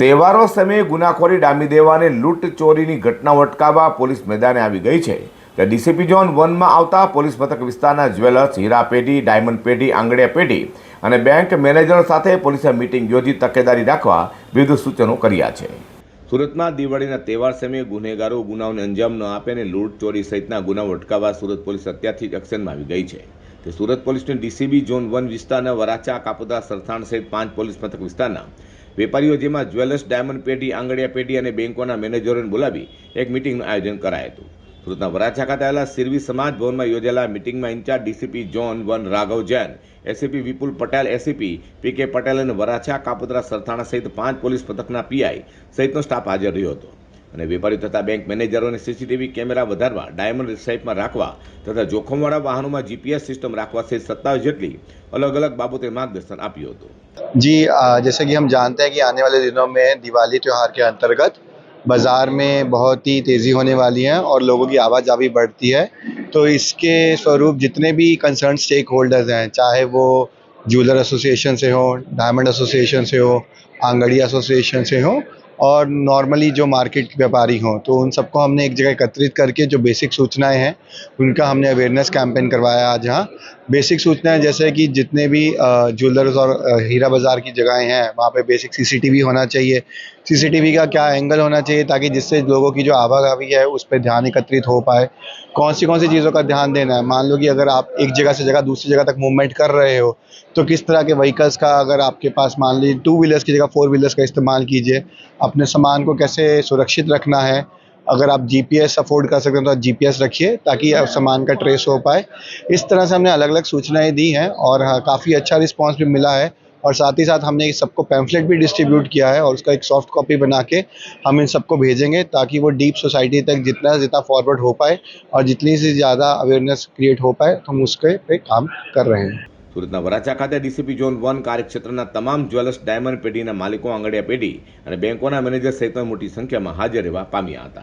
તહેવારો સમયે ગુનાખોરી ડામી દેવાને લૂંટ ચોરીની ઘટનાઓ અટકાવવા પોલીસ મેદાને આવી ગઈ છે ત્યાં ડીસીપી ઝોન વનમાં આવતા પોલીસ મથક વિસ્તારના જ્વેલર્સ હીરા પેઢી ડાયમંડ પેઢી આંગડિયા પેઢી અને બેંક મેનેજર સાથે પોલીસે મિટિંગ યોજી તકેદારી રાખવા વિવિધ સૂચનો કર્યા છે સુરતમાં દિવાળીના તહેવાર સમયે ગુનેગારો ગુનાઓને અંજામ ન આપે અને લૂંટ ચોરી સહિતના ગુનાઓ અટકાવવા સુરત પોલીસ અત્યારથી જ એક્શનમાં આવી ગઈ છે તે સુરત પોલીસની ડીસીબી ઝોન વન વિસ્તારના વરાછા કાપોદરા સરથાણ સહિત પાંચ પોલીસ મથક વિસ્તારના વેપારીઓ જેમાં જ્વેલર્સ ડાયમંડ પેઢી આંગડિયા પેઢી અને બેન્કોના મેનેજરોને બોલાવી એક મિટિંગનું આયોજન કરાયું હતું સુરતના વરાછા ખાતે આવેલા સિરવી સમાજ ભવનમાં યોજાયેલા મિટિંગમાં incharge DCP zone one Raghav Jain ACP Vipul Patel ACP P K Patel અને વરાછા કાપોદરા સરથાણા સહિત પાંચ પોલીસ પથકના પીઆઈ સહિતનો સ્ટાફ હાજર રહ્યો હતો અને વેપારી થતા બેંક મેનેજરોને સીસીટીવી કેમેરા વધારવા ડાયમંડ રિસાઇટમાં રાખવા તથા જોખમવાળા વાહનોમાં જીપીએસ સિસ્ટમ રાખવા સે સત્તા જગલી અલગ અલગ બાબતો એ માર્ગદર્શન આપ્યો હતો જી આ જેસે કે હમ જાનતે હી આને વાલે દિનો મે દિવાલી તિહાર કે અંતર્ગત બજાર મે બહોત હી તેજી હોને વાલી હે ઓર લોકો કી આવાજા ભી બઢતી હે તો ઇસકે સ્વરૂપ jitne bhi concerns stakeholders hain chahe wo jeweler association se ho diamond association se ho angadi association se ho और नॉर्मली जो मार्केट व्यापारी हों तो उन सबको हमने एक जगह एकत्रित करके जो बेसिक सूचनाएं हैं उनका हमने अवेयरनेस कैंपेन करवाया आज यहाँ बेसिक सूचनाएं जैसे कि जितने भी ज्वेलर्स और हीरा बाज़ार की जगहें हैं वहाँ पे बेसिक सीसीटीवी होना चाहिए सीसीटीवी का क्या एंगल होना चाहिए ताकि जिससे लोगों की जो आवागवी है उस पर ध्यान एकत्रित हो पाए कौन सी कौन सी चीज़ों का ध्यान देना है मान लो कि अगर आप एक जगह से जगह दूसरी जगह तक मूवमेंट कर रहे हो तो किस तरह के व्हीकल्स का अगर आपके पास मान लीजिए टू व्हीलर्स की जगह फ़ोर व्हीलर्स का इस्तेमाल कीजिए अपने सामान को कैसे सुरक्षित रखना है अगर आप जीपीएस अफोर्ड कर सकते हैं तो आप जीपीएस रखिए ताकि आप सामान का ट्रेस हो पाए इस तरह से हमने अलग अलग सूचनाएं दी हैं और हाँ, काफ़ी अच्छा रिस्पांस भी मिला है और साथ ही साथ हमने सबको पैम्फलेट भी डिस्ट्रीब्यूट किया है और उसका एक सॉफ्ट कॉपी बना के हम इन सबको भेजेंगे ताकि वो डीप सोसाइटी तक जितना ज़्यादा फॉरवर्ड हो पाए और जितनी से ज़्यादा अवेयरनेस क्रिएट हो पाए तो हम उसके पे काम कर रहे हैं सूरत વરાછા खाते डीसीपी जोन वन કાર્યક્ષેત્રના ज्वेलर्स डायमंड ડાયમંડ मालिकों आंगड़िया આંગડિયા और बैंकों मैनेजर सहित मोटी संख्या में હાજર रहवा પામ્યા હતા